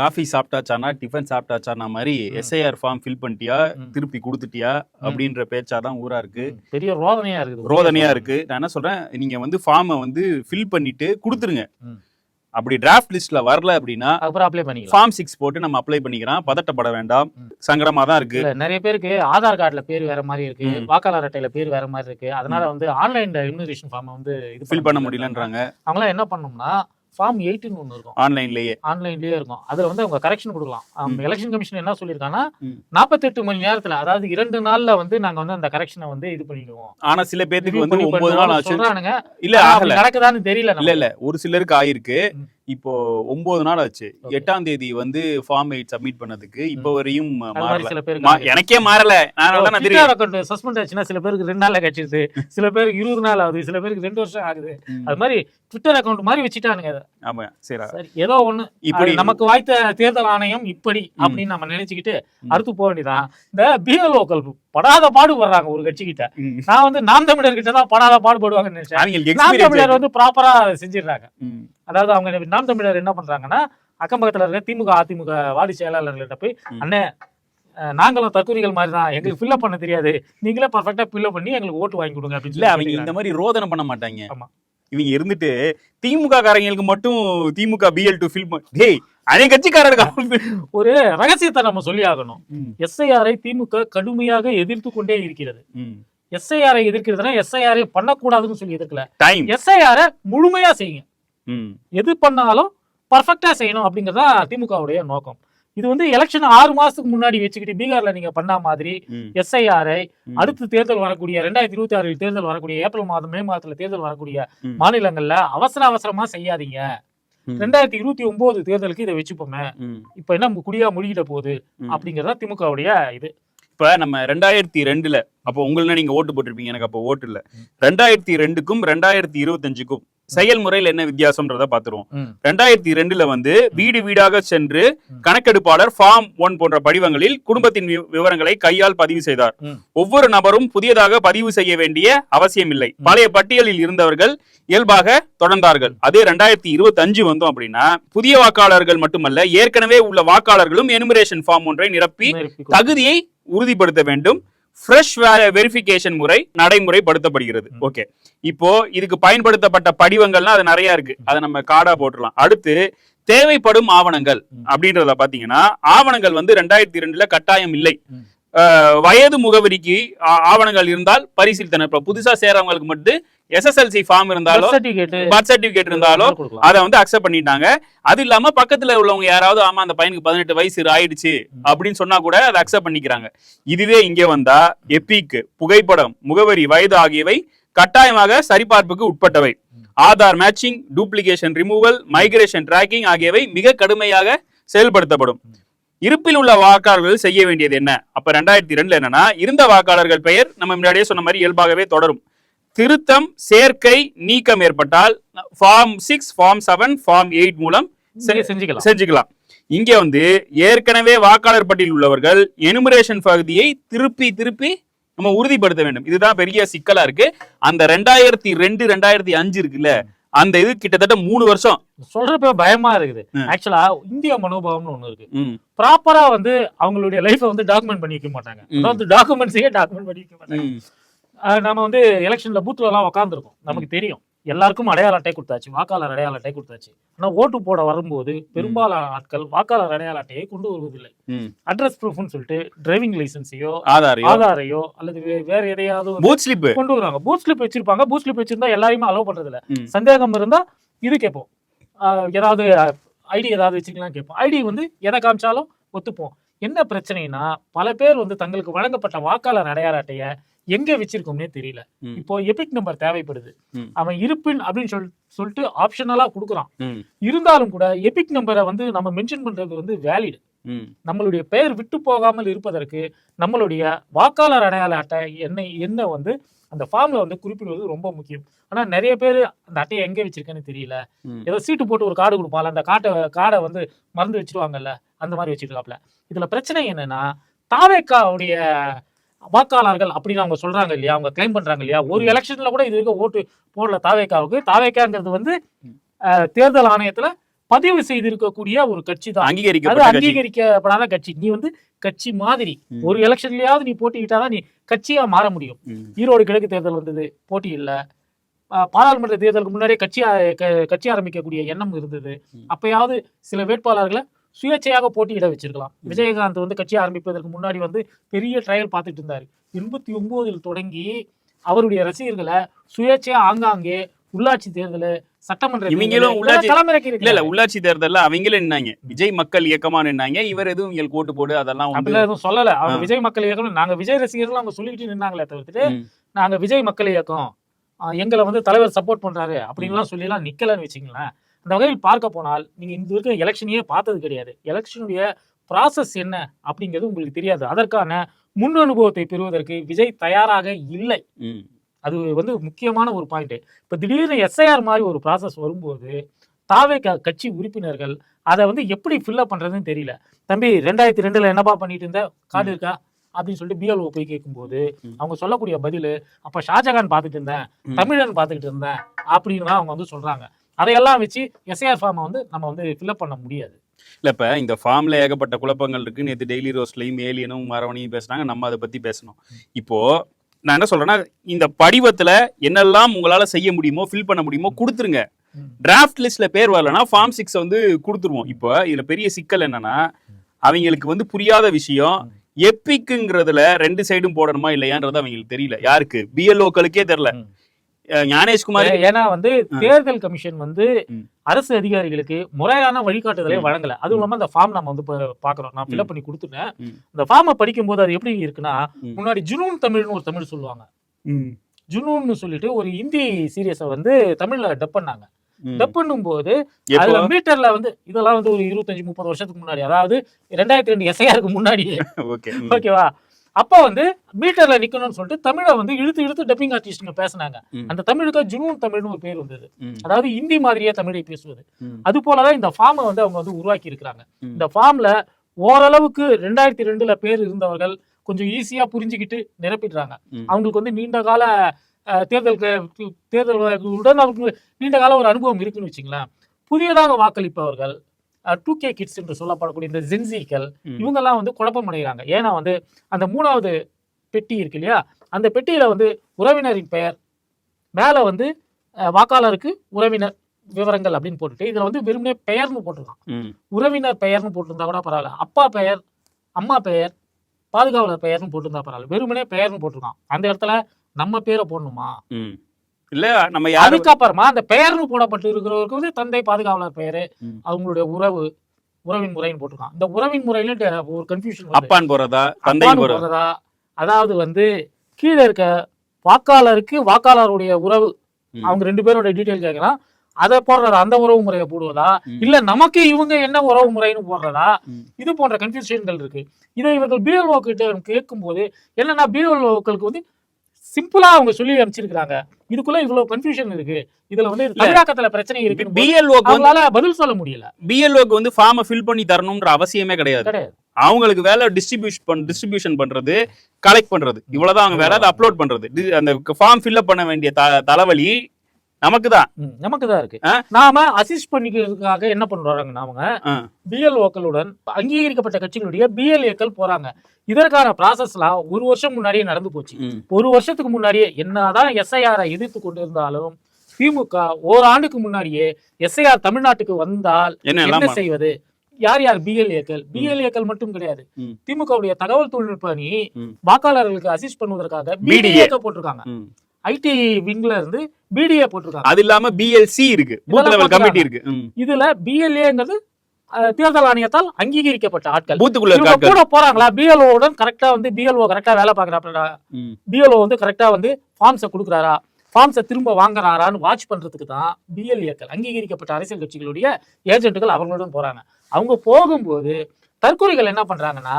Coffee சாப்பிட்டாச்சானா tiffin சாப்பிட்டாச்சானா மாதிரி SIR form fill பண்ணிட்டியா. திருப்பி கொடுத்துட்டியா அப்படின்ற பேச்சாதான் ஊரா இருக்கு. பெரிய ரோதனையா இருக்குது. ரோதனையா இருக்கு. நான் என்ன சொல்றேன் நீங்க வந்து ஃபார்மை வந்து ஃபில் பண்ணிட்டு கொடுத்துருங்க. அப்படி டிராஃப்ட் லிஸ்ட்ல வரல அப்படின்னா அப்புறம் அப்ளை பண்ணிக்கலாம். ஃபார்ம் சிக்ஸ் போட்டு நம்ம அப்ளை பண்ணிக்கிறோம் பதட்டப்பட வேண்டாம். சங்கடமா தான் இருக்கு. நிறைய பேருக்கு ஆதார் கார்டுல பேர் வேற மாதிரி இருக்கு. வாக்காளர் அட்டையில பேர் வேற மாதிரி இருக்கு. அதனால வந்து ஆன்லைன்ல இம்யூனேஷன் ஃபார்ம் வந்து இது ஃபில் பண்ண முடியலன்றாங்க. அவங்களாம் என்ன பண்ணோம்னா ஃபார்ம் எயிட்டின்னு ஒன்று இருக்கும். ஆன்லைன்லயே ஆன்லைன்லயே இருக்கும். அதுல வந்து அவங்க கரெக்ஷன் கொடுக்கலாம். எலெக்ஷன் கமிஷன் என்ன சொல்லியிருக்காங்கன்னா. நாற்பத்தெட்டு மணி நேரத்துல அதாவது இரண்டு நாள்ல வந்து நாங்க வந்து அந்த கரெக்ஷனை வந்து இது பண்ணிடுவோம். ஆனா சில review வந்து ஒன்பது நாள் ஆச்சு. சொல்றானுங்க. இல்ல நடக்குதான்னு தெரியல இல்ல இல்ல. ஒரு சிலருக்கு ஆயிருக்கு. இப்போ ஒன்பது நாள் ஆச்சு. எட்டாம் தேதி வந்து ஃபார்ம் எயிட் சப்மிட் பண்ணதுக்கு இப்போ வரையும் சில பேருக்கு. எனக்கே மாறல நான் அக்கௌண்ட் சஸ்பெண்ட் ஆச்சுன்னா சில பேருக்கு ரெண்டு நாள்ல கட்சிடுது சில பேருக்கு இருபது நாள் ஆகுது சில பேருக்கு ரெண்டு வருஷம் ஆகுது. அது மாதிரி ட்விட்டர் அக்கௌண்ட் மாதிரி வச்சுட்டானுங்க அதை. ஆமா சரி ஏதோ ஒண்ணு இப்படி நமக்கு வாய்த்த தேர்தல் ஆணையம் இப்படி அப்படின்னு நம்ம நினைச்சுக்கிட்டு. அடுத்து போக வேண்டியதான் இந்த பிஎல்ஓக்கள் படாத பாடுபடுறாங்க ஒரு கட்சி கிட்ட. நான் வந்து நாம் தமிழர் கிட்ட தான் படாத பாடுபடுவாங்கன்னு நினைச்சேன் நாம் தமிழர் வந்து ப்ராப்பரா செஞ்சிடுறாங்க. அதாவது அவங்க நாம் தமிழர் என்ன பண்றாங்கன்னா அக்கம் பக்கத்துல இருக்க திமுக அதிமுக வார்டு செயலாளர்கள்ட்ட போய். அண்ணே நாங்களும் தற்கொலைகள் மாதிரி தான் எங்களுக்கு ஃபில்அப் பண்ண தெரியாது நீங்களே பர்ஃபெக்டா ஃபில்அப் பண்ணி எங்களுக்கு ஓட்டு வாங்கி கொடுங்க அப்படின்னு அவங்க இந்த. மாதிரி ரோதனை பண்ண மாட்டாங்க ஆமா. இவங்க இருந்துட்டு திமுக காரங்களுக்கு மட்டும் திமுக பிஎல் டு ஃபில் டேய் அவன் கட்சிக்காரருக்கு ஒரு ரகசியத்தை நம்ம சொல்லி ஆகணும். எஸ்ஐஆரை திமுக கடுமையாக எதிர்த்து கொண்டே இருக்கிறது. எஸ்ஐஆரை எதிர்க்கிறதுனா எஸ்ஐஆரை பண்ணக்கூடாதுன்னு சொல்லி எதிர்க்கல டைம் எஸ்ஐஆரை முழுமையா செய்யுங்க. எது பண்ணாலும் பர்ஃபெக்டா செய்யணும் அப்படிங்கறதா திமுகவுடைய நோக்கம் இது வந்து எலெக்ஷன் ஆறு மாசத்துக்கு முன்னாடி வச்சுக்கிட்டு பீகார்ல நீங்க பண்ண மாதிரி ம். எஸ்ஐஆரை ம். அடுத்து தேர்தல் வரக்கூடிய ரெண்டாயிரத்தி இருபத்தி ஆறில் தேர்தல் வரக்கூடிய ஏப்ரல் மாதம் மே மாதத்துல தேர்தல் வரக்கூடிய. மாநிலங்கள்ல அவசர அவசரமா செய்யாதீங்க. ரெண்டாயிரத்தி இருபத்தி ஒன்பது தேர்தலுக்கு இதை வச்சுப்போமே. இப்ப என்ன குடியா முழுகிட போகுது. அப்படிங்கறதா திமுகவுடைய இது. இப்ப நம்ம ரெண்டாயிரத்தி ரெண்டுல அப்போ உங்களுக்கு நீங்க ஓட்டு போட்டிருப்பீங்க எனக்கு அப்போ ஓட்டு இல்ல. ரெண்டாயிரத்தி ரெண்டுக்கும் ரெண்டாயிரத்தி இருபத்தஞ்சுக்கும் செயல்முறையில் என்ன வித்தியாசம்ன்றத பாத்துருவோம். ரெண்டாயிரத்தி ரெண்டுல வந்து வீடு வீடாக சென்று. கணக்கெடுப்பாளர் ஃபார்ம் ஒன் போன்ற படிவங்களில் குடும்பத்தின் விவரங்களை கையால் பதிவு செய்தார். ஒவ்வொரு நபரும் புதியதாக பதிவு செய்ய வேண்டிய அவசியமில்லை பழைய பட்டியலில் இருந்தவர்கள் இயல்பாக தொடர்ந்தார்கள் அதே ரெண்டாயிரத்தி இருபத்தி அஞ்சு வந்தோம் அப்படின்னா புதிய வாக்காளர்கள் மட்டுமல்ல ஏற்கனவே உள்ள வாக்காளர்களும் எனுமரேஷன் ஃபார்ம் ஒன்றை நிரப்பி. தகுதியை உறுதிப்படுத்த வேண்டும் ஃப்ரெஷ் வெரிஃபிகேஷன் முறை நடைமுறைப்படுத்தப்படுகிறது. ஓகே இப்போ இதுக்கு பயன்படுத்தப்பட்ட படிவங்கள்லாம் அது நிறைய இருக்கு. அதை நம்ம கார்டா போட்டுடலாம். அடுத்து தேவைப்படும் ஆவணங்கள். அப்படின்றத பாத்தீங்கன்னா ஆவணங்கள் வந்து ரெண்டாயிரத்தி ரெண்டுல கட்டாயம் இல்லை. வயது முகவரிக்கு ஆவணங்கள் இருந்தால் பரிசீலித்தனர். இப்ப புதுசா சேரவங்களுக்கு மட்டும் எஸ்எஸ்எல்சி ஃபார்ம் இருந்தாலோ Birth certificate. பர்த் சர்டிபிகேட் இருந்தாலோ கொடுக்கலாம். அதை வந்து அக்செப்ட் பண்ணிட்டாங்க. அது இல்லாம பக்கத்துல உள்ளவங்க யாராவது ஆமா அந்த பையனுக்கு பதினெட்டு வயசு ஆயிடுச்சு அப்படின்னு சொன்னா கூட அதை அக்செப்ட் பண்ணிக்கிறாங்க. இதுவே இங்கே வந்தா எபிக் புகைப்படம் முகவரி வயது ஆகியவை கட்டாயமாக சரிபார்ப்புக்கு உட்பட்டவை. Aadhaar matching duplication removal migration tracking ஆகியவை மிக கடுமையாக செயல்படுத்தப்படும். இருப்பில் உள்ள வாக்காளர்கள் செய்ய வேண்டியது என்ன? அப்ப ரெண்டாயிரத்தி ரெண்டுல என்னன்னா இருந்த வாக்காளர்கள் பெயர் நம்ம முன்னாடியே சொன்ன மாதிரி இயல்பாகவே தொடரும். திருத்தம் சேர்க்கை நீக்கம் ஏற்பட்டால் form six form seven form eight மூலம் செஞ்சுக்கலாம். செஞ்சுக்கலாம். இங்க வந்து ஏற்கனவே வாக்காளர் பட்டியலில் உள்ளவர்கள் எனுமரேஷன் பகுதியை திருப்பி திருப்பி நம்ம உறுதிப்படுத்த வேண்டும். இதுதான் பெரிய சிக்கலா இருக்கு. அந்த ரெண்டாயிரத்தி ரெண்டு ரெண்டாயிரத்தி அஞ்சு இருக்குல்ல அந்த இது கிட்டத்தட்ட மூணு வருஷம். சொல்றப்ப பயமா இருக்குது. ஆக்சுவலா இந்திய மனோபாவம்னு ஒண்ணு இருக்கு. ப்ராப்பரா வந்து அவங்களுடைய லைஃபை வந்து டாக்குமெண்ட் பண்ணி வைக்க மாட்டாங்க. அதாவது டாக்குமெண்ட்ஸையே டாக்குமெண்ட் பண்ணி வைக்க மாட்டாங்க. நம்ம வந்து எலெக்ஷன்ல பூத்ல எல்லாம் உட்காந்துருக்கோம் நமக்கு தெரியும். எல்லாருக்கும் அடையாள அட்டை கொடுத்தாச்சு வாக்காளர் அடையாள அட்டை கொடுத்தாச்சு. ஆனா ஓட்டு போட வரும்போது பெரும்பாலான ஆட்கள் வாக்காளர் அடையாள அட்டையை கொண்டு வருவதில்லை. அட்ரஸ் ப்ரூஃப்னு சொல்லிட்டு டிரைவிங் லைசன்ஸையோ ஆதார் ஆதாரையோ அல்லது வேற எதையாவது பூத் ஸ்லிப் கொண்டு வருவாங்க. பூத் ஸ்லிப் வச்சிருப்பாங்க. பூத் ஸ்லிப் வச்சிருந்தா எல்லாரையுமே அலோவ் பண்றது இல்ல. சந்தேகம் இருந்தா இது கேட்போம். ஏதாவது ஐடி ஏதாவது வச்சுக்கலாம் கேட்போம். ஐடி வந்து எதை காமிச்சாலும் ஒத்துப்போம். என்ன பிரச்சனைனா பல பேர் வந்து தங்களுக்கு வழங்கப்பட்ட வாக்காளர் அடையாள அட்டைய எங்க வச்சிருக்கோம்னே தெரியல. இப்போ எபிக் நம்பர் தேவைப்படுது. அவன் இருப்பின் அப்படின்னு சொல் சொல்லிட்டு ஆப்ஷனலா கொடுக்குறான். இருந்தாலும் கூட எபிக் நம்பரை வந்து நம்ம மென்ஷன் பண்றது வந்து வேலிட் நம்மளுடைய பெயர் விட்டு போகாமல் இருப்பதற்கு நம்மளுடைய வாக்காளர் அடையாள அட்டை என்ன என்ன வந்து அந்த ஃபார்ம்ல வந்து குறிப்பிடுவது ரொம்ப முக்கியம். ஆனா நிறைய பேர் அந்த அட்டையை எங்க வச்சிருக்கேன்னு தெரியல. ஏதோ சீட்டு போட்டு ஒரு கார்டு கொடுப்பாங்க அந்த காட்டை கார்டை வந்து மறந்து வச்சிருவாங்கல்ல அந்த மாதிரி வச்சிருக்காப்ல. இதுல பிரச்சனை என்னன்னா தாவேக்காவுடைய வாக்காளர்கள் அப்படின்னு அவங்க சொல்றாங்க இல்லையா? அவங்க கிளைம் பண்றாங்க இல்லையா? ஒரு எலெக்ஷன்ல கூட இது வரைக்கும் ஓட்டு போடல தாவேக்காவுக்கு. தாவேக்காங்கிறது வந்து தேர்தல் ஆணையத்துல பதிவு செய்திருக்கக்கூடிய ஒரு கட்சி. தான் அங்கீகரிக்கப்படாத கட்சி. நீ வந்து கட்சி மாதிரி. ஒரு எலெக்ஷன்லயாவது நீ போட்டிக்கிட்டாதான் நீ கட்சியா மாற முடியும். ஈரோடு கிழக்கு தேர்தல் வந்தது போட்டி இல்ல. பாராளுமன்ற தேர்தலுக்கு முன்னாடியே கட்சி கட்சி ஆரம்பிக்கக்கூடிய எண்ணம் இருந்தது. அப்பயாவது சில வேட்பாளர்களை சுயேட்சையாக போட்டியிட வச்சிருக்கலாம். விஜயகாந்த் வந்து கட்சி ஆரம்பிப்பதற்கு முன்னாடி வந்து பெரிய ட்ரையல் பார்த்துட்டு இருந்தாரு. எண்பத்தி ஒன்பதில் தொடங்கி அவருடைய ரசிகர்களை சுயேட்சையா ஆங்காங்கே உள்ளாட்சி தேர்தல் சட்டமன்ற இவங்களும் உள்ளாட்சி- இல்ல இல்ல உள்ளாட்சி தேர்தல்ல அவங்களே நின்னாங்க. விஜய் மக்கள் இயக்கமா நின்னாங்க. இவர் எதுவும் இவங்களுக்கு ஓட்டு போடு அதெல்லாம் அப்படிலாம் எதுவும் சொல்லல. அவங்க. விஜய் மக்கள் இயக்கம் நாங்க விஜய் ரசிகர்கள் அவங்க சொல்லிட்டு நின்னாங்களே தவிர்த்துட்டு. நாங்க விஜய் மக்கள் இயக்கம் எங்களை வந்து தலைவர் சப்போர்ட் பண்றாரு அப்படின்லாம் சொல்லி எல்லாம் நிக்கலன்னு வச்சுங்களேன் அந்த வகையில் பார்க்க போனால் நீங்க இந்த இருக்கிற எலெக்ஷனையே பார்த்தது கிடையாது. எலெக்ஷனுடைய ப்ராசஸ் என்ன அப்படிங்கிறது உங்களுக்கு தெரியாது. அதற்கான முன் அனுபவத்தை பெறுவதற்கு விஜய் தயாராக இல்லை. அது வந்து முக்கியமான ஒரு பாயிண்ட் இப்போ திடீர்னு எஸ்ஐஆர் மாதிரி ஒரு ப்ராசஸ் வரும்போது தாவே க- கட்சி உறுப்பினர்கள் அதை வந்து எப்படி ஃபில்லப் பண்றதுன்னு தெரியல. தம்பி ரெண்டாயிரத்தி ரெண்டுல என்னப்பா பண்ணிட்டு இருந்த? கார்டு இருக்கா? அப்படின்னு சொல்லிட்டு பிஎல்ஓ போய் கேட்கும்போது. அவங்க சொல்லக்கூடிய பதில் அப்ப ஷாஜகான் பார்த்துட்டு இருந்தேன். தமிழன் பார்த்துக்கிட்டு இருந்தேன் அப்படின்லாம் அவங்க வந்து சொல்றாங்க. அதையெல்லாம் வச்சு எஸ்ஐஆர் ஃபார்மை வந்து நம்ம வந்து ஃபில்அப் பண்ண முடியாது. இல்ல இப்ப இந்த ஃபார்ம்ல ஏகப்பட்ட குழப்பங்கள் இருக்கு. நேத்து டெய்லி ரோஸ்லயும் ஏலியனும் மரவணையும் பேசுனாங்க நம்ம அதை பத்தி பேசணும். இப்போ நான் என்ன சொல்றேன்னா இந்த படிவத்துல என்னெல்லாம் உங்களால செய்ய முடியுமோ ஃபில் பண்ண முடியுமோ கொடுத்துருங்க. டிராஃப்ட் லிஸ்ட்ல பேர் வரலன்னா ஃபார்ம் சிக்ஸ் வந்து கொடுத்துருவோம். இப்போ இதுல பெரிய சிக்கல் என்னன்னா அவங்களுக்கு வந்து புரியாத விஷயம் எப்பிக்குங்கிறதுல ரெண்டு சைடும் போடணுமா இல்லையான்றது அவங்களுக்கு தெரியல. யாருக்கு? பிஎல்ஓக்களுக்கே தெரியல. ஞானேஷ்குமார் ஏன்னா வந்து தேர்தல் கமிஷன் வந்து. அரசு அதிகாரிகளுக்கு முறையான வழிகாட்டுதலை. வழங்கல. அதுவும் இல்லாம அந்த ஃபார்ம் நம்ம வந்து பாக்குறோம் நான் ஃபில்அப் பண்ணி கொடுத்துட்டேன். இந்த ஃபார்மை படிக்கும்போது அது எப்படி இருக்குன்னா. முன்னாடி ஜுனூன் தமிழ்னு ஒரு தமிழ் சொல்லுவாங்க. ஜுனூன்னு சொல்லிட்டு ஒரு ஹிந்தி சீரியஸை வந்து தமிழ்ல டப் பண்ணாங்க. டப் பண்ணும்போது அதுல மீட்டர்ல வந்து இதெல்லாம் வந்து ஒரு இருபத்தஞ்சு முப்பது வருஷத்துக்கு முன்னாடி. அதாவது ரெண்டாயிரத்தி ரெண்டு எஸ்ஐஆருக்கு முன்னாடியே. ஓகே. ஓகேவா அப்ப வந்து மீட்டர்ல நிக்கணும்னு சொல்லிட்டு தமிழை வந்து இழுத்து இழுத்து டப்பிங் ஆர்டிஸ்ட்ங்க பேசினாங்க. அந்த தமிழுக்கு ஜுனூன் தமிழ்னு ஒரு பேர் வந்தது. அதாவது ஹிந்தி மாதிரியே தமிழை பேசுவது. அது போலதான் இந்த ஃபார்மை வந்து அவங்க வந்து உருவாக்கி இருக்கிறாங்க. இந்த ஃபார்ம்ல ஓரளவுக்கு ரெண்டாயிரத்தி ரெண்டுல பேர் இருந்தவர்கள் கொஞ்சம் ஈஸியா புரிஞ்சுக்கிட்டு நிரப்பிடுறாங்க. அவங்களுக்கு வந்து நீண்ட கால தேர்தல் க- தேர்தலுடன் அவங்களுக்கு நீண்ட கால ஒரு அனுபவம் இருக்குன்னு வச்சுங்களேன். புதியதாக வாக்களிப்பவர்கள் டூ கே கிட்ஸ் என்று சொல்லப்படக்கூடிய இந்த ஜென்சிகள் ம். இவங்கெல்லாம் வந்து குழப்பம் அடைகிறாங்க ஏன்னா வந்து அந்த மூணாவது பெட்டி இருக்கு இல்லையா? அந்த பெட்டியில வந்து உறவினரின் பெயர் மேல வந்து வாக்காளருக்கு உறவினர் விவரங்கள் அப்படின்னு போட்டுட்டு இதுல வந்து வெறுமனே பெயர்னு போட்டிருக்கான். உறவினர் பெயர்னு போட்டிருந்தா கூட பரவாயில்ல. அப்பா பெயர் அம்மா பெயர் பாதுகாவலர் பெயர்னு போட்டிருந்தா பரவாயில்ல. வெறுமனே பெயர்னு போட்டிருக்கான். அந்த இடத்துல நம்ம பேரை போடணுமா. இல்ல நம்ம அதுக்கப்புறமா அந்த பெயர்னு போடப்பட்டு இருக்கிறவருக்கு வந்து தந்தை பாதுகாவலர் பெயரு. அவங்களுடைய உறவு உறவின் முறைன்னு போட்டிருக்கான் இந்த உறவின் முறையில ஒரு கன்ஃபியூஷன் அப்பான் போறதா தந்தை போறதா? அதாவது வந்து கீழே இருக்க வாக்காளருக்கு வாக்காளருடைய உறவு. அவங்க ரெண்டு பேரோட டீட்டெயில் கேட்கலாம். அதை போடுறதா? அந்த உறவு முறையை போடுவதா. இல்ல நமக்கு இவங்க என்ன உறவு முறைன்னு போடுறதா. இது போன்ற கன்ஃபியூஷன்கள் இருக்கு. இதை இவர்கள் பிஎல்ஓ கிட்ட கேட்கும்போது என்னன்னா பிஎல்ஓக்களுக்கு வந்து சிம்பிளா அவங்க சொல்லி அனுப்பிச்சிருக்காங்க இதுக்குள்ள இவ்வளவு கன்ஃபியூஷன் இருக்கு. இதுல வந்து தமிழாக்கத்துல பிரச்சனை இருக்கு பிஎல்ஓக்கு அவங்களால பதில் சொல்ல முடியல. பிஎல்ஓக்கு வந்து ஃபார்மை ஃபில் பண்ணி தரணும்ன்ற அவசியமே கிடையாது. அவங்களுக்கு வேலை டிஸ்ட்ரிபியூஷன் பண் டிஸ்ட்ரிபியூஷன் பண்றது கலெக்ட் பண்றது. இவ்வளவுதான் அவங்க வேலை அதை அப்லோட் பண்றது. அந்த ஃபார்ம் ஃபில்அப் பண்ண வேண்டிய த- தலைவலி நமக்கு தான் நமக்கு தான் இருக்கு? நாம அசிஸ்ட் பண்ணிக்கிறதுக்காக என்ன பண்றாங்க நாம ஆ. பிஎல்ஓக்களுடன் அங்கீகரிக்கப்பட்ட கட்சிகளுடைய பிஎல்ஏக்கள் போறாங்க இதற்கான ப்ராசஸ்லாம் ஒரு வருஷம் முன்னாடியே நடந்து போச்சு ஒரு வருஷத்துக்கு முன்னாடியே என்னதான் எஸ்ஐஆரை எதிர்த்து கொண்டிருந்தாலும் திமுக ஓராண்டுக்கு முன்னாடியே எஸ்ஐஆர் தமிழ்நாட்டுக்கு வந்தால் என்ன செய்வது யார் யார் பிஎல்ஏக்கள் பிஎல்ஏக்கள் மட்டும் கிடையாது. திமுகவுடைய தகவல் தொழில்நுட்ப அணி. வாக்காளர்களுக்கு அசிஸ்ட் பண்ணுவதற்காக BDA. பிடிஏக்க போட்டிருக்காங்க. ஐடி விங்ல இருந்து பிடிஏ போட்டிருக்காங்க. அது இல்லாம பிஎல்சி இருக்கு. Booth level. கமிட்டி இருக்கு. இதுல பிஎல்ஏங்கிறது தேர்தல் ஆணையத்தால் அங்கீகரிக்கப்பட்ட ஆட்கள். பூத்துக்குள்ள கூட போறாங்களா? பிஎல்ஓ உடன் கரெக்டா வந்து பிஎல்ஓ கரெக்டா வேலை பாக்குறாப்ல. பிஎல்ஓ வந்து கரெக்டா வந்து ஃபார்ம்ஸை கொடுக்குறாரா? ஃபார்ம்ஸை திரும்ப வாங்குறாரான்னு வாட்ச் பண்றதுக்கு தான் பிஎல்ஏக்கள் அங்கீகரிக்கப்பட்ட அரசியல் கட்சிகளுடைய ஏஜென்ட்டுகள் அவர்களுடன் போறாங்க. அவங்க போகும்போது தற்கொலைகள் என்ன பண்றாங்கன்னா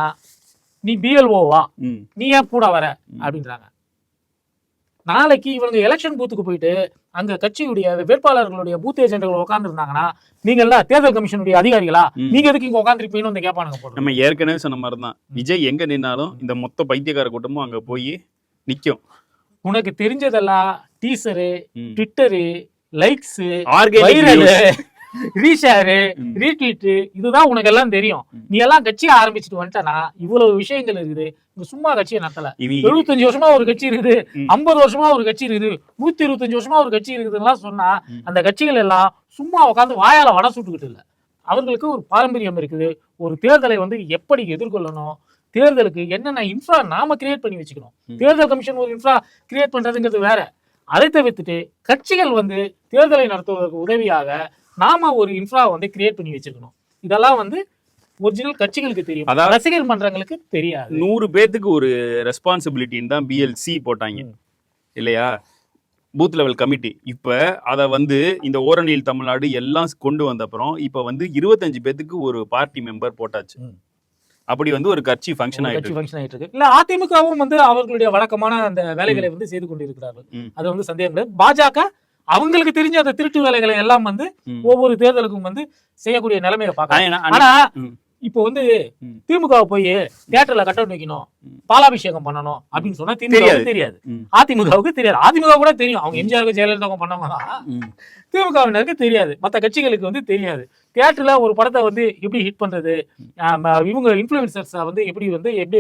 நீ பிஎல்ஓவா. நீ ஏன் கூட வர? அப்படின்றாங்க. நாளைக்கு இவங்க எலெக்ஷன் பூத்துக்கு போயிட்டு அங்க கட்சியுடைய வேட்பாளர்களுடைய பூத் ஏஜென்ட்கள் நீங்க எல்லாம் தேர்தல் கமிஷனுடைய அதிகாரிகளா. நீங்க எதுக்கு இங்க உட்காந்துருப்பீங்கன்னு வந்து கேட்பானுங்க நம்ம ஏற்கனவே சொன்ன மாதிரி தான் விஜய் எங்க நின்னாலும் இந்த மொத்த பைத்தியக்கார கூட்டமும் அங்க போய் நிக்கும் உனக்கு தெரிஞ்சதெல்லாம் டீசரு. Twitter likes. ரீஷேரு ம். ரீட்வீட் இதுதான் உனக்கு எல்லாம் தெரியும். நீ எல்லாம் கட்சியை ஆரம்பிச்சுட்டு வந்துட்டனா இவ்வளவு விஷயங்கள் இருக்குது இங்க சும்மா கட்சியை நடத்தல எழுபத்தஞ்சு வருஷமா ஒரு கட்சி இருக்குது. ஐம்பது வருஷமா ஒரு கட்சி இருக்குது நூத்தி இருபத்தஞ்சு வருஷமா ஒரு கட்சி இருக்குதுலாம் சொன்னா. அந்த கட்சிகள் எல்லாம் சும்மா உட்காந்து வாயால வடை சுட்டுக்கிட்டு இல்ல அவர்களுக்கு ஒரு பாரம்பரியம் இருக்குது ஒரு தேர்தலை வந்து எப்படி எதிர்கொள்ளணும் தேர்தலுக்கு என்னென்ன இன்ஃப்ரா நாம கிரியேட் பண்ணி வச்சுக்கணும். தேர்தல் கமிஷன் ஒரு இன்ஃப்ரா கிரியேட் பண்றதுங்கிறது வேற அதை தவிர்த்துட்டு கட்சிகள் வந்து தேர்தலை நடத்துவதற்கு உதவியாக நாம ஒரு இன்ஃப்ரா வந்து கிரியேட் பண்ணி வச்சிருக்கணும் இதெல்லாம் வந்து ஒரிஜினல் கட்சிகளுக்கு தெரியும். அதாவது- ரசிகர் மன்றங்களுக்கு தெரியாது. நூறு பேத்துக்கு ஒரு ரெஸ்பான்சிபிலிட்டின்னு தான் பிஎல்சி போட்டாங்க. இல்லையா? பூத் லெவல் கமிட்டி இப்ப அத வந்து இந்த ஓரணியில் தமிழ்நாடு எல்லாம் கொண்டு வந்த அப்புறம் இப்ப வந்து இருபத்தஞ்சு பேத்துக்கு ஒரு பார்ட்டி மெம்பர் போட்டாச்சு. அப்படி வந்து ஒரு கட்சி ஃபங்க்ஷன் ஆயிட்டு. ஃபங்க்ஷன் ஆயிட்டு இருக்கு. இல்ல அதிமுகவும் வந்து அவர்களுடைய வழக்கமான அந்த வேலைகளை வந்து செய்து கொண்டிருக்கிறார்கள். அது வந்து சந்தேகம் கிடையாது. பாஜக அவங்களுக்கு தெரிஞ்ச அந்த திருட்டு வேலைகளை எல்லாம் வந்து. ஒவ்வொரு தேர்தலுக்கும் வந்து செய்யக்கூடிய நிலைமையை பார்க்கலாம் ஆனா. இப்போ வந்து. திமுக போய் தியேட்டர்ல கட் அவுட் வைக்கணும். பாலாபிஷேகம் பண்ணணும் அப்படின்னு சொன்னா திமுக தெரியாது. அதிமுகவுக்கு தெரியாது அதிமுக கூட தெரியும் அவங்க எம்ஜிஆருக்கு ஜெயலலிதா பண்ணவங்க தான். திமுகவினருக்கு தெரியாது மற்ற கட்சிகளுக்கு வந்து தெரியாது தேட்டரில் ஒரு படத்தை வந்து எப்படி ஹிட் பண்ணுறது இவங்க இன்ஃப்ளூயன்சர்ஸை வந்து எப்படி வந்து எப்படி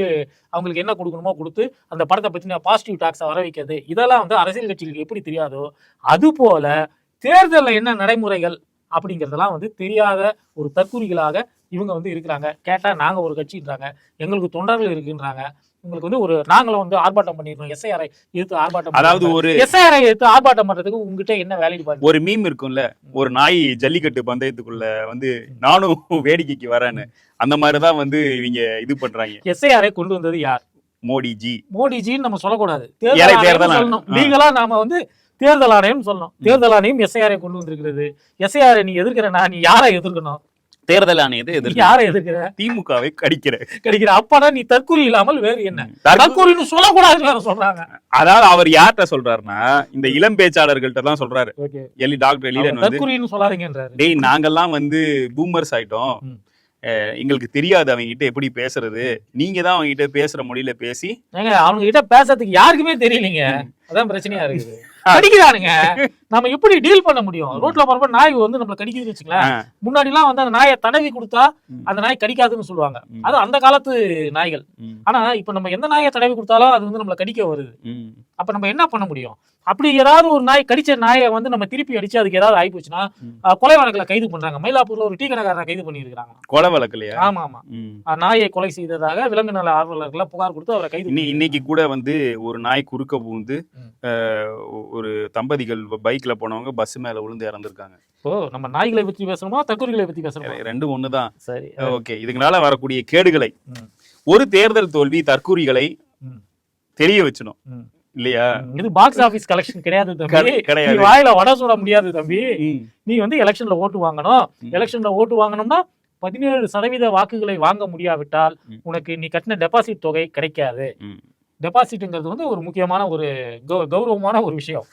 அவங்களுக்கு என்ன கொடுக்கணுமோ கொடுத்து அந்த படத்தை பற்றின பாசிட்டிவ் டாக்ஸை வர வைக்கிறது. இதெல்லாம் வந்து அரசியல் கட்சிகளுக்கு எப்படி தெரியாதோ அதுபோல் தேர்தலில் என்ன நடைமுறைகள் அப்படிங்கிறதெல்லாம் வந்து தெரியாத ஒரு தற்கூறிகளாக இவங்க வந்து இருக்கிறாங்க. கேட்டால் நாங்கள் ஒரு கட்சின்றாங்க. எங்களுக்கு தொண்டர்கள் இருக்குன்றாங்க. உங்களுக்கு வந்து ஒரு நாங்களும் வந்து ஆர்ப்பாட்டம் பண்ணிருக்கோம். எஸ்ஐஆரை எதிர்த்து ஆர்ப்பாட்டம் அதாவது ஒரு எஸ்ஐஆரை எடுத்து ஆர்ப்பாட்டம் பண்றதுக்கு உங்ககிட்ட என்ன பாருங்க. ஒரு மீம் இருக்கும்ல. ஒரு நாய் ஜல்லிக்கட்டு பந்தயத்துக்குள்ள வந்து நானும் வேடிக்கைக்கு வரேன்னு. அந்த மாதிரிதான் வந்து இவங்க இது பண்றாங்க. எஸ்ஐஆரை கொண்டு வந்தது யார்? மோடி ஜி மோடிஜின்னு நம்ம சொல்லக்கூடாது. தேர்தல். லீகலா நாம வந்து தேர்தல் ஆணையம் சொல்லணும். தேர்தல் ஆணையம் எஸ்ஐஆரை கொண்டு வந்திருக்கிறது. எஸ்ஐஆரை நீ எதிர்க்கிறனா நீ யாரை எதிர்க்கணும்? தேர்தல் ஆணையத்தை நீ எதிர்த்து யாரை எதிர்க்கிற? திமுகவை கடிக்கிற. கிடைக்கிற. அப்பனா நீ தற்கூறி இல்லாமல் வேறு என்ன? தற்கு- தற்கூறின்னு சொல்லக்கூடாதுன்னு சொல்றாங்க. அதாவது அவர் யார்கிட்ட சொல்றாருன்னா இந்த இளம் பேச்சாளர்கள்ட்ட தான் சொல்றாரு. எலி டாக்டர் எலிடன் வந்து தற்கூறின்னு சொல்லாதீங்கன்றாரு. டேய் நாங்கெல்லாம் வந்து பூமர்ஸ் ஆயிட்டோம். எங்களுக்கு தெரியாது அவங்க கிட்ட எப்படி பேசுறது. நீங்க தான் அவங்க கிட்ட பேசுற மொழியில பேசி அவங்க கிட்ட பேசுறதுக்கு யாருக்குமே தெரியலீங்க. அதான் பிரச்சனையா இருக்குது. கடிக்கிறானுங்க. நம்ம எப்படி டீல் பண்ண முடியும்? ரோட்ல போறப்ப நாய் வந்து நம்மள கடிக்குதுன்னு வச்சுங்களேன் ஆ, முன்னாடி எல்லாம் வந்து அந்த நாயை தடவி கொடுத்தா. அந்த நாய் கடிக்காதுன்னு சொல்லுவாங்க. அது அந்த காலத்து நாய்கள். ஆனா இப்ப நம்ம எந்த நாயை தடவி கொடுத்தாலும் அது வந்து நம்மள கடிக்க வருது. அப்ப நம்ம என்ன பண்ண முடியும்? அப்படி ஏதாவது ஒரு நாய் கடிச்ச நாயை வந்து நம்ம திருப்பி அடிச்சு அதுக்கு ஏதாவது ஆகி போச்சுன்னா கொலை வழக்குல கைது பண்றாங்க. மயிலாப்பூர்ல ஒரு டீ கடைக்காரரை கைது பண்ணியிருக்காங்க கொலை வழக்குலையா? ஆமா ஆமா. நாயை கொலை செய்ததாக விலங்கு நல ஆர்வலர்களை புகார் கொடுத்து அவரை கைது இன்னி- இன்னைக்கு கூட வந்து ஒரு நாய் குறுக்க பூந்து ஒரு தம்பதிகள் பைக்ல போனவங்க பஸ் மேல விழுந்து இறந்துருக்காங்க இப்போ நம்ம நாய்களை பத்தி பேசணுமா தற்கொலைகளை பத்தி பேசணுமா ரெண்டும் ஒண்ணுதான் சரி ஓகே இதுக்குனால வரக்கூடிய கேடுகளை. ஒரு தேர்தல் தோல்வி தற்கூறிகளை. தெரிய வச்சணும். இல்லையா இது பாக்ஸ் ஆபீஸ் கலெக்ஷன் கிடையாது தம்பி கிடை- கிடையாது. நீ வாயில வடை சுட முடியாது தம்பி. நீ வந்து எலெக்ஷன்ல ஓட்டு வாங்கணும். எலெக்ஷன்ல ஓட்டு வாங்கணும்னா பதினேழு சதவீத வாக்குகளை வாங்க முடியாவிட்டால். உனக்கு நீ கட்டின டெபாசிட் தொகை கிடைக்காது ம். டெபாசிட்ங்கிறது வந்து ஒரு முக்கியமான ஒரு கௌரவமான ஒரு விஷயம்.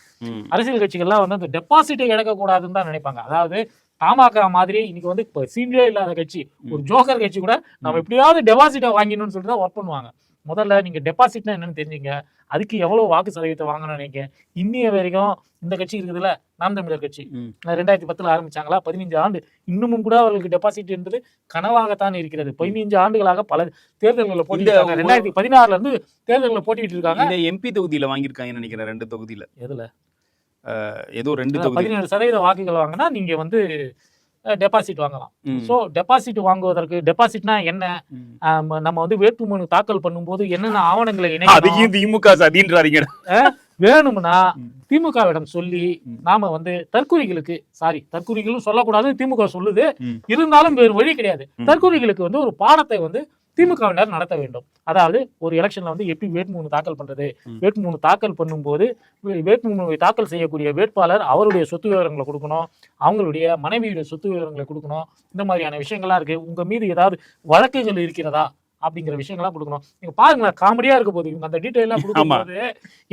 அரசியல் கட்சிகள்லாம் வந்து அந்த டெபாசிட்டை இழக்கக்கூடாதுன்னு தான் நினைப்பாங்க அதாவது பாமக மாதிரி இன்னைக்கு வந்து இப்போ சீனியரே இல்லாத கட்சி ஒரு ஜோக்கர் கட்சி கூட நம்ம எப்படியாவது டெபாசிட்டை வாங்கிடணும்னு சொல்லிட்டு தான் ஒர்க் பண்ணுவாங்க முதல்ல நீங்க டெபாசிட்னா என்னன்னு தெரிஞ்சுங்க. அதுக்கு எவ்வளவு வாக்கு சதவீதத்தை வாங்கணும்னு நினைக்க இன்னைய வரைக்கும் இந்த கட்சி இருக்குதுல்ல நாம் தமிழர் கட்சி. ரெண்டாயிரத்தி பத்துல ஆரம்பிச்சாங்களா? பதினஞ்சு ஆண்டு. இன்னமும் கூட அவர்களுக்கு டெபாசிட் என்பது கனவாகத்தான் இருக்கிறது. பதினஞ்சு ஆண்டுகளாக பல தேர்தல்களில் போட்டிட்டாங்க இந்த ரெண்டாயிரத்தி பதினாறுல இருந்து தேர்தல்களில் போட்டிட்டு இருக்காங்க. இந்த எம்பி தொகுதியில வாங்கியிருக்காங்கன்னு நினைக்கிறேன் ரெண்டு தொகுதியில. எதுல? ஏதோ ரெண்டு பதினேழு சதவீத வாக்குகள் வாங்கினா நீங்க வந்து டெபாசிட் வாங்கலாம். ஸோ டெபாசிட் வாங்குவதற்கு டெபாசிட்னா என்ன நம்ம வந்து வேட்புமனு தாக்கல் பண்ணும்போது என்னென்ன ஆவணங்களை அதையும் திமுக சதின்றாங்க வேணும்னா. திமுகவிடம் சொல்லி. நாம வந்து தற்கூரிகளுக்கு சாரி தற்கூரிகளும் சொல்லக்கூடாது திமுக சொல்லுது. இருந்தாலும் வேறு வழி கிடையாது ம். தற்கூரிகளுக்கு வந்து ஒரு பாடத்தை வந்து திமுகவினர் நடத்த வேண்டும். அதாவது ஒரு எலெக்ஷன்ல வந்து எப்படி வேட்புமனு தாக்கல் பண்றது. வேட்புமனு தாக்கல் பண்ணும்போது வேட்புமனுவை தாக்கல் செய்யக்கூடிய வேட்பாளர் அவருடைய சொத்து விவரங்களை கொடுக்கணும். அவங்களுடைய மனைவியுடைய சொத்து விவரங்களை கொடுக்கணும். இந்த மாதிரியான விஷயங்கள்லாம் இருக்கு. உங்க மீது ஏதாவது வழக்குகள் இருக்கிறதா அப்படிங்கிற விஷயங்கள்லாம் கொடுக்கணும். நீங்க பாருங்களேன் காமெடியா இருக்க போது அந்த டீட்டெயிலாம் கொடுக்கும்போது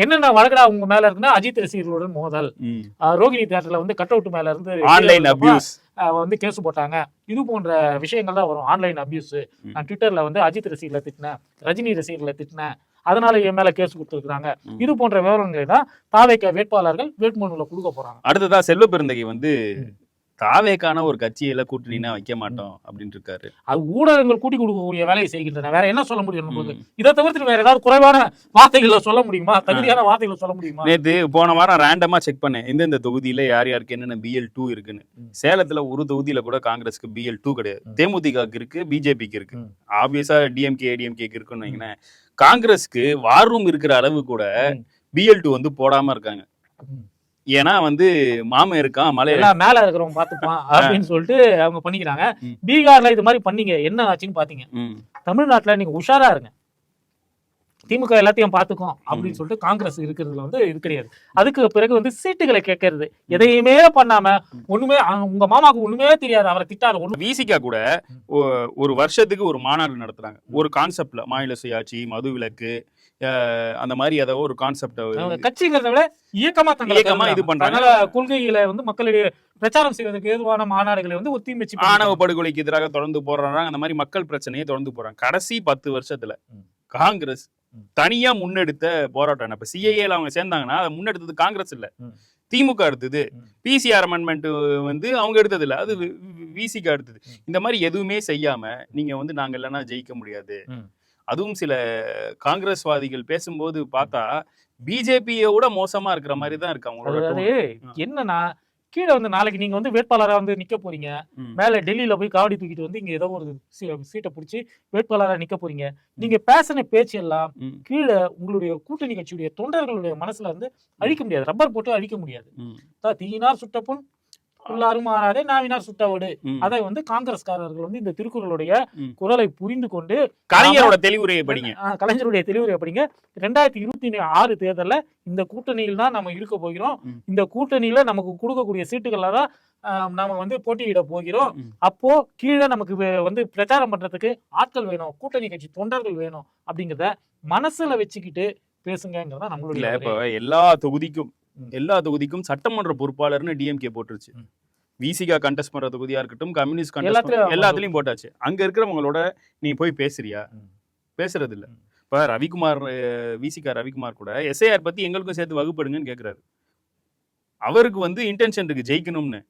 என்னென்ன வழக்கடா உங்க மேல இருக்குன்னா அஜித் ரசிகர்களுடன் மோதல். ரோகிணி தேட்டர்ல வந்து கட் அவுட் மேல இருந்து ஆன்லைன் அபியூஸ் வந்து கேஸ் போட்டாங்க இது போன்ற விஷயங்கள் தான் வரும் ஆன்லைன் அபியூஸ். நான் ட்விட்டர்ல வந்து அஜித் ரசிகர்களை திட்டினேன் ரஜினி ரசிகர்களை திட்டினேன் அதனால என் மேல கேஸ் கொடுத்துருக்காங்க. இது போன்ற விவரங்களை தான் தாவேக்க வேட்பாளர்கள் வேட்புமனுல கொடுக்க போறாங்க அடுத்ததா செல்வ பெருந்தகை வந்து. தாவேக்கான ஒரு கட்சியில கூட்டணினா வைக்க மாட்டோம் அப்படின்னு இருக்காரு அது ஊடகங்கள் கூட்டி கொடுக்கக்கூடிய வேலையை செய்கின்றன. வேற என்ன சொல்ல முடியும் நமக்கு. இதை தவிர்த்து வேற ஏதாவது குறைவான வார்த்தைகளை சொல்ல முடியுமா? தகுதியான வார்த்தைகளை சொல்ல முடியுமா? நேத்து போன வாரம் ரேண்டமா செக் பண்ணேன். எந்தெந்த தொகுதியில யார் யாருக்கு என்னென்ன பிஎல் டூ இருக்குன்னு. சேலத்துல ஒரு தொகுதியில கூட காங்கிரஸ்க்கு பிஎல் டூ கிடையாது. தேமுதிகக்கு இருக்கு பிஜேபிக்கு இருக்கு. ஆப்வியஸா டிஎம்கே ஏடிஎம்கேக்கு இருக்குன்னு வைங்களேன். காங்கிரஸ்க்கு வார் ரூம் இருக்கிற அளவு கூட. பிஎல் டூ வந்து போடாம இருக்காங்க. ஏன்னா வந்து மாமன் இருக்கான் மலை எல்லாம் மேல இருக்கிறவங்க பாத்துப்பான் அப்படின்னு சொல்லிட்டு அவங்க பண்ணிக்கிறாங்க. பீகார்ல இது மாதிரி பண்ணீங்க என்ன ஆச்சுன்னு பாத்தீங்க. தமிழ்நாட்டுல நீங்க உஷாரா இருங்க. திமுக எல்லாத்தையும் பாத்துக்கும் அப்படின்னு சொல்லிட்டு காங்கிரஸ் இருக்கிறதுல வந்து இது கிடையாது. அதுக்கு பிறகு வந்து சீட்டுகளை கேட்கறது. எதையுமே பண்ணாம ஒண்ணுமே உங்க மாமாக்கு ஒண்ணுமே தெரியாது. அவரை திட்டாத ஒண்ணு. விசிகா கூட ஒரு வருஷத்துக்கு ஒரு மாநாடு நடத்துறாங்க. ஒரு கான்செப்ட்ல மாநில சுயாட்சி மது விலக்கு அந்த மாதிரி ஏதோ ஒரு கான்செப்ட் கட்சிங்கிறத விட இயக்கமா தங்களை இயக்கமா இது. பண்றாங்க. கொள்கைகளை வந்து மக்களிடையே பிரச்சாரம் செய்வதற்கு ஏதுவான மாநாடுகளை வந்து ஒத்தி வச்சு ஆணவ படுகொலைக்கு எதிராக தொடர்ந்து போறாங்க அந்த மாதிரி மக்கள் பிரச்சனையை தொடர்ந்து போறாங்க கடைசி பத்து வருஷத்துல. காங்கிரஸ். தனியா முன்னெடுத்த போராட்டம் இப்ப சிஐஏல அவங்க சேர்ந்தாங்கன்னா அதை முன்னெடுத்தது காங்கிரஸ் இல்ல. திமுக எடுத்தது. பிசிஆர் அமெண்ட்மெண்ட் வந்து அவங்க எடுத்தது இல்ல அது விசிக எடுத்தது. இந்த மாதிரி எதுவுமே செய்யாம நீங்க வந்து நாங்க இல்லைன்னா ஜெயிக்க முடியாது. அதுவும் சில காங்கிரஸ்வாதிகள் பேசும்போது பார்த்தா பிஜேபியை விட மோசமா இருக்கிற மாதிரி தான் இருக்கு அவங்களோட. என்னன்னா கீழே வந்து நாளைக்கு நீங்க வந்து வேட்பாளரா வந்து நிக்க போறீங்க. மேல டெல்லியில போய் காவடி தூக்கிட்டு வந்து இங்க ஏதோ ஒரு சீட்டை பிடிச்சி வேட்பாளரா நிக்க போறீங்க. நீங்க பேசின பேச்சு எல்லாம். கீழே உங்களுடைய கூட்டணி கட்சியுடைய தொண்டர்களுடைய மனசுல வந்து அழிக்க முடியாது. ரப்பர் போட்டு அழிக்க முடியாது. தீயினார் சுட்டப்புண் உள்ளாரும் மாறாதே நாவினார் சுட்டவோடு. அதை வந்து காங்கிரஸ்காரர்கள் வந்து இந்த திருக்குறளுடைய. குரலை புரிந்து கொண்டு கலைஞரோட தெளிவுரையை படிங்க கலைஞருடைய தெளிவுரை அப்படிங்க ரெண்டாயிரத்தி இருபத்தி ஆறு தேர்தல்ல இந்த கூட்டணியில் தான் நம்ம இருக்க போகிறோம். இந்த கூட்டணியில நமக்கு கொடுக்கக்கூடிய சீட்டுகள்ல தான் ஆ, நாம வந்து போட்டியிட போகிறோம். அப்போ கீழே நமக்கு வந்து பிரச்சாரம் பண்றதுக்கு ஆட்கள் வேணும் கூட்டணி கட்சி தொண்டர்கள் வேணும் அப்படிங்கிறத மனசுல வச்சுக்கிட்டு பேசுங்கிறதா நம்மளுடைய இப்ப எல்லா தொகுதிக்கும். எல்லா தொகுதிக்கும் சட்டமன்ற பொறுப்பாளர்னு டிஎம்கே போட்டுருச்சு. விசிகா கண்டெஸ்ட் பண்ற தொகுதியா இருக்கட்டும் கம்யூனிஸ்ட் contest எல்லாத்துலயும் போட்டாச்சு அங்க இருக்கிறவங்களோட நீ போய் பேசுறியா. பேசுறது இல்ல. இப்ப ரவிக்குமார் விசிகா ரவிக்குமார் கூட எஸ்ஐஆர் பத்தி எங்களுக்கும் சேர்த்து வகுப்படுங்கன்னு கேக்குறாரு அவருக்கு வந்து இன்டென்ஷன் இருக்கு ஜெயிக்கணும்னு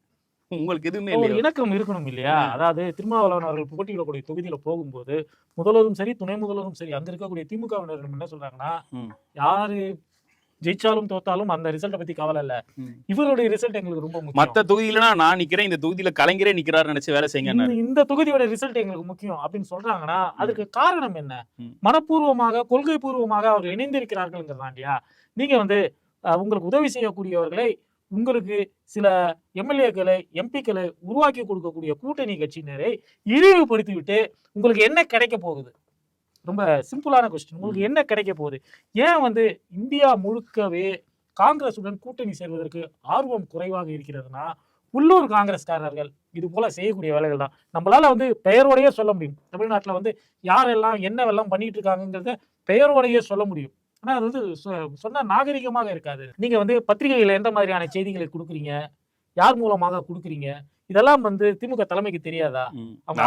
உங்களுக்கு எதுவுமே ஒரு இல்லையா இணக்கம் இருக்கணும் இல்லையா. அதாவது திருமாவளவன் அவர்கள் போட்டியிடக்கூடிய தொகுதியில போகும்போது முதல்வரும் சரி துணை முதல்வரும் சரி அங்க இருக்கக்கூடிய திமுகவினர் என்ன சொல்றாங்கன்னா. யாரு ஜெயிச்சாலும் தோத்தாலும் அந்த ரிசல்ட்டை பத்தி கவலை இல்ல. இவருடைய ரிசல்ட் எங்களுக்கு ரொம்ப முக்கியம். மத்த தொகுதியிலனா நான் நிக்கிறேன் இந்த தொகுதியில கலைஞரே நிக்கிறாரு நினைச்சு வேலை செய்யுங்க இந்த- தொகுதியோட ரிசல்ட் எங்களுக்கு முக்கியம் அப்படின்னு சொல்றாங்கன்னா அதுக்கு காரணம் என்ன. மனப்பூர்வமாக கொள்கை பூர்வமாக அவர்கள் இணைந்திருக்கிறார்கள்ங்கிறதாண்டியா நீங்க வந்து உங்களுக்கு உதவி செய்யக்கூடியவர்களை உங்களுக்கு சில எம்எல்ஏக்களை எம்பிக்களை உருவாக்கி கொடுக்கக்கூடிய கூட்டணி கட்சியினரை இழிவுபடுத்தி விட்டு உங்களுக்கு என்ன கிடைக்க போகுது? ரொம்ப சிம்பிளான கொஸ்டின் உங்களுக்கு என்ன கிடைக்க போகுது? ஏன் வந்து இந்தியா முழுக்கவே காங்கிரசுடன் கூட்டணி சேர்வதற்கு ஆர்வம் குறைவாக இருக்கிறதுனா உள்ளூர் காங்கிரஸ்காரர்கள் இது போல செய்யக்கூடிய வேலைகள் தான். நம்மளால வந்து பெயரோடையே சொல்ல முடியும். தமிழ்நாட்டுல வந்து யாரெல்லாம் என்னவெல்லாம் பண்ணிட்டு இருக்காங்கங்கிறத பெயரோடையே சொல்ல முடியும். ஆனா அது வந்து சொ- சொன்னா நாகரிகமாக இருக்காது. நீங்க வந்து பத்திரிகைகள் எந்த மாதிரியான செய்திகளை கொடுக்குறீங்க? யார் மூலமாக கொடுக்குறீங்க? இதெல்லாம் வந்து திமுக தலைமைக்கு தெரியாதா. அவங்க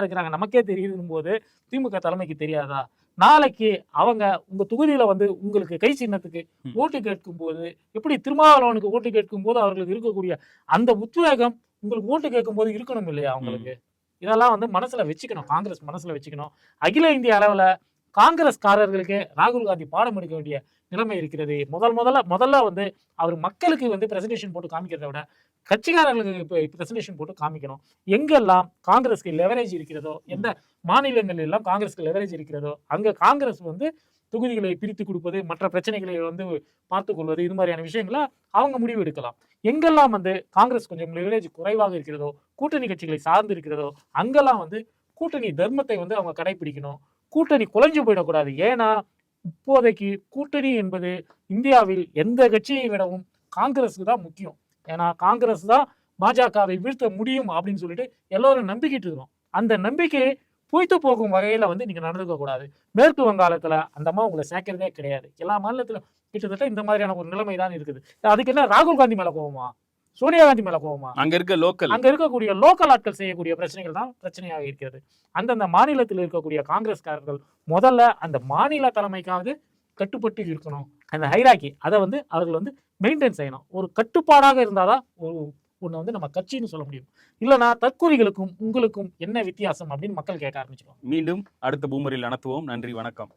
இருக்கிறாங்க? நமக்கே தெரியுதும் போது திமுக தலைமைக்கு தெரியாதா? நாளைக்கு அவங்க உங்க தொகுதியில வந்து உங்களுக்கு கை சின்னத்துக்கு. ஓட்டு கேட்கும் போது எப்படி திருமாவளவனுக்கு ஓட்டு கேட்கும் போது அவர்களுக்கு இருக்கக்கூடிய அந்த உத்வேகம் உங்களுக்கு ஓட்டு கேட்கும் போது இருக்கணும் இல்லையா அவங்களுக்கு? இதெல்லாம் வந்து மனசுல வச்சுக்கணும். காங்கிரஸ் மனசுல வச்சுக்கணும். அகில இந்திய அளவுல காங்கிரஸ்காரர்களுக்கு ராகுல் காந்தி பாடம் எடுக்க வேண்டிய நிலைமை இருக்கிறது. முதல் முதல்ல முதல்ல வந்து அவர் மக்களுக்கு வந்து பிரசன்டேஷன் போட்டு காமிக்கிறத விட கட்சிக்காரர்களுக்கு இப்போ பிரசன்டேஷன் போட்டு காமிக்கணும். எங்கெல்லாம் காங்கிரஸ்க்கு லெவரேஜ் இருக்கிறதோ எந்த மாநிலங்கள் எல்லாம் காங்கிரஸ்க்கு லெவரேஜ் இருக்கிறதோ அங்கே காங்கிரஸ் வந்து தொகுதிகளை பிரித்து கொடுப்பது மற்ற பிரச்சனைகளை வந்து பார்த்து கொள்வது இது மாதிரியான விஷயங்களை அவங்க முடிவு எடுக்கலாம். எங்கெல்லாம் வந்து காங்கிரஸ் கொஞ்சம் லெவரேஜ் குறைவாக இருக்கிறதோ கூட்டணி கட்சிகளை சார்ந்து இருக்கிறதோ அங்கெல்லாம் வந்து கூட்டணி தர்மத்தை வந்து அவங்க கடைபிடிக்கணும் கூட்டணி குலைஞ்சு போயிடக்கூடாது. ஏன்னா இப்போதைக்கு கூட்டணி என்பது இந்தியாவில் எந்த கட்சியை விடவும் காங்கிரஸுக்கு தான் முக்கியம். ஏன்னா காங்கிரஸ் தான் பாஜகவை வீழ்த்த முடியும் அப்படின்னு சொல்லிட்டு எல்லோரும் நம்பிக்கிட்டு இருக்கிறோம். அந்த நம்பிக்கையை பொய்த்து போகும் வகையில் வந்து நீங்கள் நடந்துக்க கூடாது. மேற்கு வங்காளத்தில் அந்த அம்மா உங்களை சேர்க்கறதே கிடையாது. எல்லா மாநிலத்திலும் கிட்டத்தட்ட இந்த மாதிரியான ஒரு நிலைமை தான் இருக்குது. அதுக்கு என்ன ராகுல் காந்தி மேலே கோவமா? சோனியா காந்தி மேல கோவமா? அங்க இருக்க லோக்கல் அங்க இருக்கக்கூடிய லோக்கல் ஆட்கள் செய்யக்கூடிய பிரச்சனைகள் தான் பிரச்சனையாக இருக்கிறது. அந்தந்த மாநிலத்தில் இருக்கக்கூடிய காங்கிரஸ்காரர்கள் முதல்ல அந்த மாநில தலைமைக்காவது கட்டுப்பட்டு இருக்கணும். அந்த ஹைராக்கி அதை வந்து அவர்கள் வந்து மெயின்டைன் செய்யணும். ஒரு கட்டுப்பாடாக இருந்தாதான் ஒரு ஒண்ணு வந்து நம்ம கட்சின்னு சொல்ல முடியும். இல்லைன்னா தற்கொலைகளுக்கும் உங்களுக்கும் என்ன வித்தியாசம் அப்படின்னு மக்கள் கேட்க ஆரம்பிச்சிருவாங்க. மீண்டும் அடுத்த பூமரில் அனுப்புவோம் நன்றி வணக்கம்.